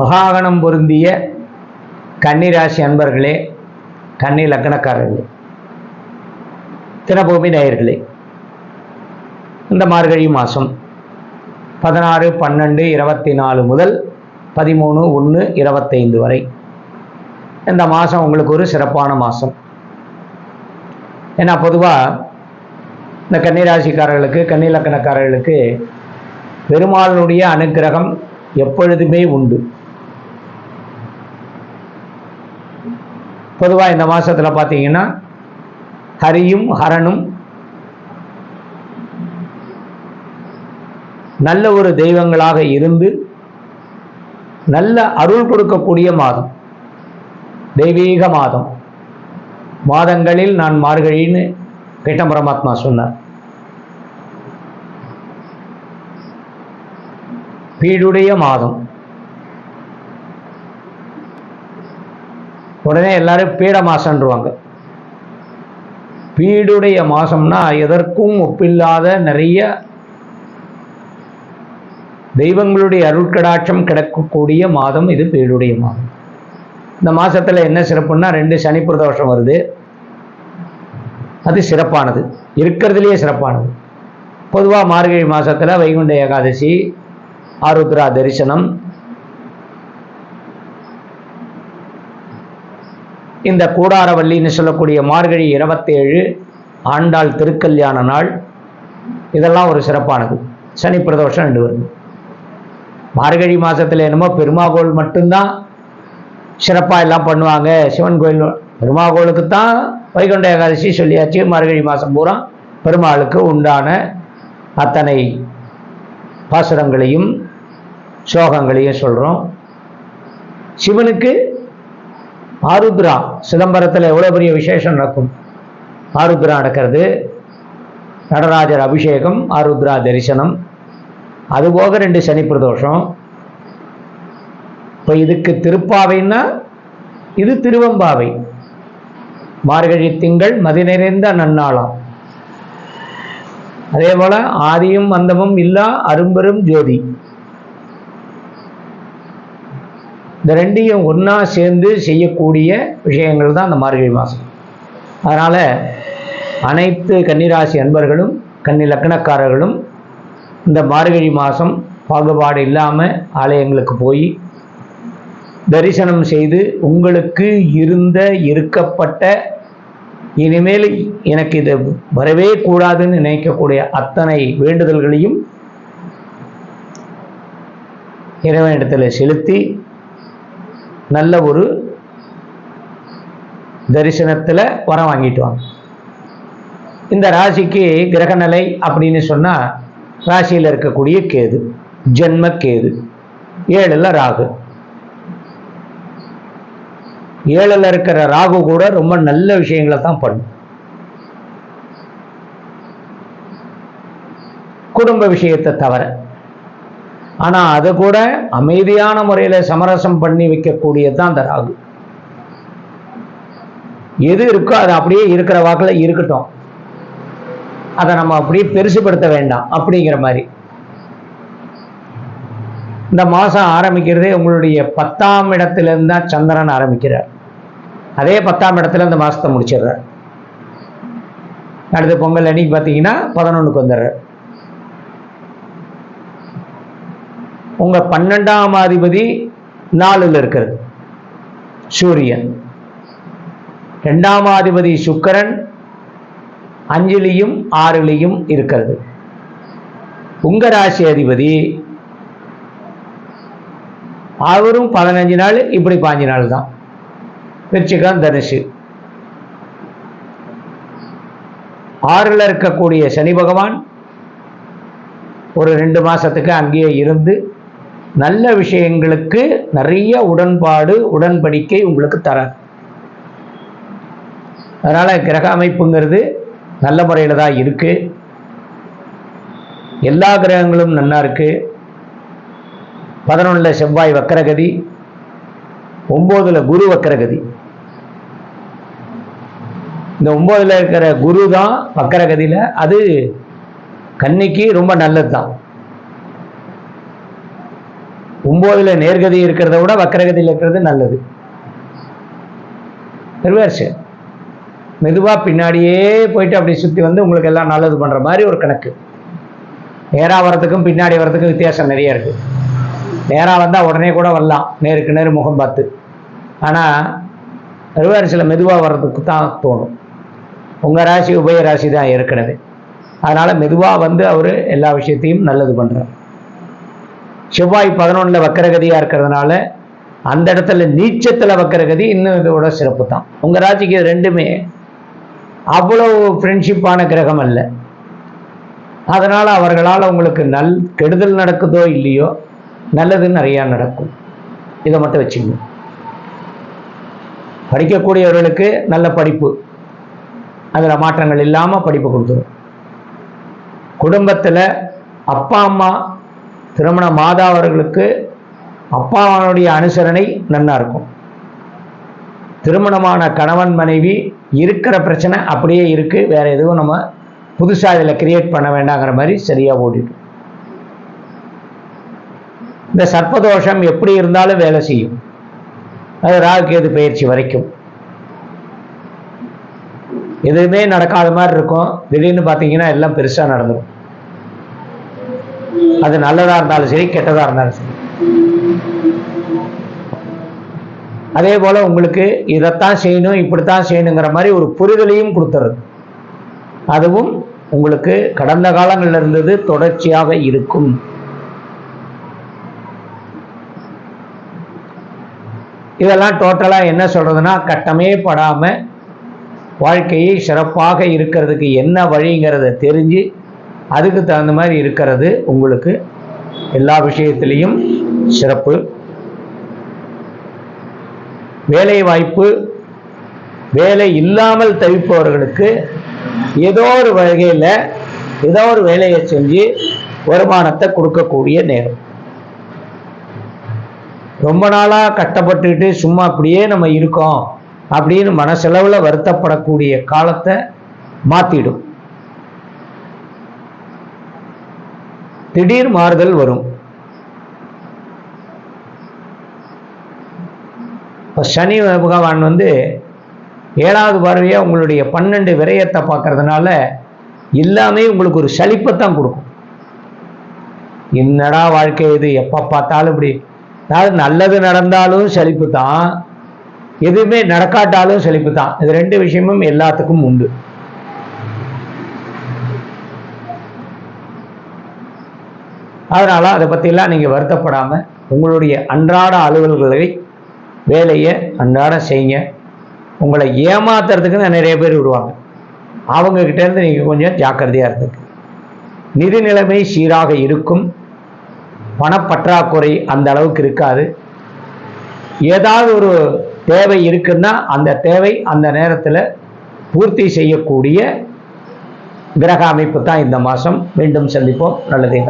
மகாகணம் பொருந்திய கன்னிராசி அன்பர்களே கன்னி லக்கணக்காரர்களே தினபூமி நேயர்களே இந்த மார்கழி மாதம் பதினாறு பன்னெண்டு இருபத்தி நாலு முதல் பதிமூணு ஒன்று இருபத்தைந்து வரை இந்த மாதம் உங்களுக்கு ஒரு சிறப்பான மாதம். ஏன்னா பொதுவாக இந்த கன்னிராசிக்காரர்களுக்கு கன்னி லக்கணக்காரர்களுக்கு பெருமாளுடைய அனுக்கிரகம் எப்பொழுதுமே உண்டு. பொதுவாக இந்த மாதத்தில் பார்த்தீங்கன்னா ஹரியும் ஹரனும் நல்ல ஒரு தெய்வங்களாக இருந்து நல்ல அருள் கொடுக்கக்கூடிய மாதம். தெய்வீக மாதம். மாதங்களில் நான் மார்கழின்னு கிட்ட பரமாத்மா சொன்னார். பீடுடைய மாதம். உடனே எல்லாரும் பீட மாசம்ன்றவாங்க பீடுடைய மாசம்னா எதற்கும் ஒப்பில்லாத நிறைய தெய்வங்களுடைய அருட்கடாட்சம் கிடைக்கக்கூடிய மாதம் இது பீடுடைய மாதம். இந்த மாதத்தில் என்ன சிறப்புன்னா ரெண்டு சனி பிரதோஷம் வருது. அது சிறப்பானது. இருக்கிறதுலேயே சிறப்பானது. பொதுவாக மார்கழி மாதத்தில் வைகுண்ட ஏகாதசி ஆருத்ரா தரிசனம் இந்த கூடாரவல்லின்னு சொல்லக்கூடிய மார்கழி இருபத்தேழு ஆண்டாள் திருக்கல்யாண நாள். இதெல்லாம் ஒரு சிறப்பானது. சனி பிரதோஷம் ரெண்டு வருது. மார்கழி மாதத்தில் என்னமோ பெருமாகோள் மட்டும்தான் சிறப்பாக எல்லாம் பண்ணுவாங்க. சிவன் கோயில் பெருமாகோளுக்கு தான் வைகுண்ட ஏகாதசி சொல்லியாச்சு. மார்கழி மாதம் பூரா பெருமாளுக்கு உண்டான அத்தனை பாசுரங்களையும் சோகங்களையும் சொல்கிறோம் சிவனுக்கு ஆருத்ரா சிதம்பரத்தில் எவ்வளோ பெரிய விசேஷம் நடக்கும்? ஆருத்ரா நடக்கிறது. நடராஜர் அபிஷேகம் ஆருத்ரா தரிசனம். அதுபோக ரெண்டு சனி பிரதோஷம். இப்போ இதுக்கு திருப்பாவைன்னா இது திருவம்பாவை. மார்கழி திங்கள் மதி நிறைந்த நன்னாளாம். அதே போல் ஆதியும் அந்தமும் இல்லா அரும்பெரும் ஜோதி. இந்த ரெண்டையும் ஒன்றா சேர்ந்து செய்யக்கூடிய விஷயங்கள் தான் அந்த மார்கழி மாதம் அதனால் அனைத்து கன்னிராசி அன்பர்களும் கன்னி லக்கணக்காரர்களும் இந்த மார்கழி மாதம் பாகுபாடு இல்லாமல் ஆலயங்களுக்கு போய் தரிசனம் செய்து உங்களுக்கு இருந்த இருக்கப்பட்ட இனிமேல் எனக்கு இது வரவே கூடாதுன்னு நினைக்கக்கூடிய அத்தனை வேண்டுதல்களையும் இறைவனிடத்தில் செலுத்தி நல்ல ஒரு தரிசனத்தில் வரம் வாங்கிட்டு வாங்க. இந்த ராசிக்கு கிரகநிலை அப்படின்னு சொன்னால் ராசியில் இருக்கக்கூடிய கேது ஜென்ம கேது ஏழில் ராகு. ஏழில் இருக்கிற ராகு கூட ரொம்ப நல்ல விஷயங்களை தான் பண்ணும். குடும்ப விஷயத்தை தவிர ஆனால் அதை கூட அமைதியான முறையில் சமரசம் பண்ணி வைக்கக்கூடியது தான் அந்த ராகு. எது இருக்கோ அது அப்படியே இருக்கிற வாக்கில் இருக்கட்டும். அதை நம்ம அப்படியே பெருசுபடுத்த வேண்டாம் அப்படிங்கிற மாதிரி. இந்த மாதம் ஆரம்பிக்கிறதே உங்களுடைய பத்தாம் இடத்துலேருந்து தான் சந்திரன் ஆரம்பிக்கிறார். அதே பத்தாம் இடத்துல இந்த மாதத்தை முடிச்சிடுறார். அடுத்த பொங்கல் அன்னைக்கு பார்த்தீங்கன்னா பதினொன்றுக்கு வந்துடுறார். உங்கள் பன்னெண்டாம் அதிபதி நாளில் இருக்கிறது. சூரியன். ரெண்டாம் அதிபதி சுக்கரன் அஞ்சுலையும் ஆறுலையும் இருக்கிறது. உங்க ராசி அதிபதி அவரும் பதினஞ்சு நாள் இப்படி பாஞ்சு நாள் தான். விருச்சிகம் தனுஷு ஆறில் இருக்கக்கூடிய சனி பகவான் ஒரு ரெண்டு மாசத்துக்கு அங்கேயே இருந்து நல்ல விஷயங்களுக்கு நிறைய உடன்பாடு உடன்படிக்கை உங்களுக்கு தர. அதனால் கிரக அமைப்புங்கிறது நல்ல முறையில் தான் இருக்குது எல்லா கிரகங்களும் நன்னா இருக்குது பதினொன்றில் செவ்வாய் வக்கரகதி ஒம்போதில் குரு வக்கரகதி. இந்த ஒம்போதில் இருக்கிற குரு தான் வக்கரகதியில் அது கன்னிக்கு ரொம்ப நல்லது தான் ஒம்போதுல நேர்கதி இருக்கிறத விட வக்கரகதியில் இருக்கிறது நல்லது. ரிவர்ஸ் மெதுவாக பின்னாடியே போயிட்டு அப்படி சுற்றி வந்து உங்களுக்கு எல்லாம் நல்லது பண்ணுற மாதிரி ஒரு கணக்கு. நேராக வரதுக்கும் பின்னாடி வரதுக்கும் வித்தியாசம் நிறைய இருக்குது நேராக வந்தால் உடனே கூட வரலாம். நேருக்கு நேர் முகம் பார்த்து. ஆனால் ரிவர்ஸில் மெதுவாக வர்றதுக்கு தான் தோணும். உங்கள் ராசி உபய ராசி தான் ஏற்கனவே. அதனால் மெதுவாக வந்து அவர் எல்லா விஷயத்தையும் நல்லது பண்ணுறார் செவ்வாய் பதினொன்றில் வக்கரகதியாக இருக்கிறதுனால அந்த இடத்துல நீச்சத்தில் வக்கரகதி இன்னும் இதோட சிறப்பு தான் உங்கள் ராசிக்கு ரெண்டுமே அவ்வளோ ஃப்ரெண்ட்ஷிப்பான கிரகம் அல்ல. அதனால் அவர்களால் உங்களுக்கு நல் கெடுதல் நடக்குதோ இல்லையோ நல்லது நிறையா நடக்கும். இதை மட்டும் வச்சுங்க படிக்கக்கூடியவர்களுக்கு நல்ல படிப்பு. அதில் மாற்றங்கள் இல்லாமல் படிப்பு கொடுத்துரும். குடும்பத்தில் அப்பா அம்மா திருமண மாதா அவர்களுக்கு அப்பாவனுடைய அனுசரணை நன்னா இருக்கும். திருமணமான கணவன் மனைவி இருக்கிற பிரச்சனை அப்படியே இருக்குது வேற எதுவும் நம்ம புதுசாக இதில் கிரியேட் பண்ண வேண்டாங்கிற மாதிரி சரியாக ஓடிடும். இந்த சர்ப்பதோஷம் எப்படி இருந்தாலும் வேலை செய்யும். அது ராகுகேது பயிற்சி வரைக்கும். எதுவுமே நடக்காத மாதிரி இருக்கும். திடீர்னு பார்த்தீங்கன்னா எல்லாம் பெருசாக நடந்துடும் அது நல்லதாக இருந்தாலும் சரி கெட்டதாக இருந்தாலும் சரி. அதே போல் உங்களுக்கு இதைத்தான் செய்யணும் இப்படித்தான் செய்யணுங்கிற மாதிரி ஒரு புரிதலையும் கொடுத்துறது. அதுவும் உங்களுக்கு கடந்த காலங்களில் இருந்தது தொடர்ச்சியாக இருக்கும். இதெல்லாம் டோட்டலாக என்ன சொல்கிறதுனா கட்டமே படாமல் வாழ்க்கையை சிறப்பாக இருக்கிறதுக்கு என்ன வழிங்கிறத தெரிஞ்சு அதுக்கு தகுந்த மாதிரி இருக்கிறது உங்களுக்கு எல்லா விஷயத்திலையும் சிறப்பு. வேலை வாய்ப்பு வேலை இல்லாமல் தவிப்பவர்களுக்கு ஏதோ ஒரு வகையில் ஏதோ ஒரு வேலையை செஞ்சு வருமானத்தை கொடுக்கக்கூடிய நேரம். ரொம்ப நாளாக கட்டப்பட்டுக்கிட்டு சும்மா அப்படியே நம்ம இருக்கோம் அப்படின்னு மனசெலவில் வருத்தப்படக்கூடிய காலத்தை மாற்றிடும் திடீர் மாறுதல் வரும். இப்போ சனி பகவான் வந்து ஏழாவது பார்வையாக உங்களுடைய பன்னெண்டு விரயத்தை பார்க்கறதுனால எல்லாமே உங்களுக்கு ஒரு சலிப்பைத்தான் கொடுக்கும். என்னடா வாழ்க்கை இது? எப்போ பார்த்தாலும் இப்படி. அதாவது நல்லது நடந்தாலும் சலிப்பு தான். எதுவுமே நடக்காட்டாலும் செழிப்பு தான். இது ரெண்டு விஷயமும் எல்லாத்துக்கும் உண்டு. அதனால் அதை பற்றிலாம் நீங்கள் வருத்தப்படாமல் உங்களுடைய அன்றாட அலுவல்களை வேலையை அன்றாட செய்யுங்க. உங்களை ஏமாத்துறதுக்கு நிறைய பேர் விடுவாங்க. அவங்கக்கிட்டேருந்து நீங்கள் கொஞ்சம் ஜாக்கிரதையாக இருந்துக்கு நிதி நிலைமை சீராக இருக்கும். பணப்பற்றாக்குறை அந்த அளவுக்கு இருக்காது. ஏதாவது ஒரு தேவை இருக்குன்னா அந்த தேவை அந்த நேரத்தில் பூர்த்தி செய்யக்கூடிய கிரக அமைப்பு தான் இந்த மாதம் மீண்டும் சந்திப்போம். நல்லதே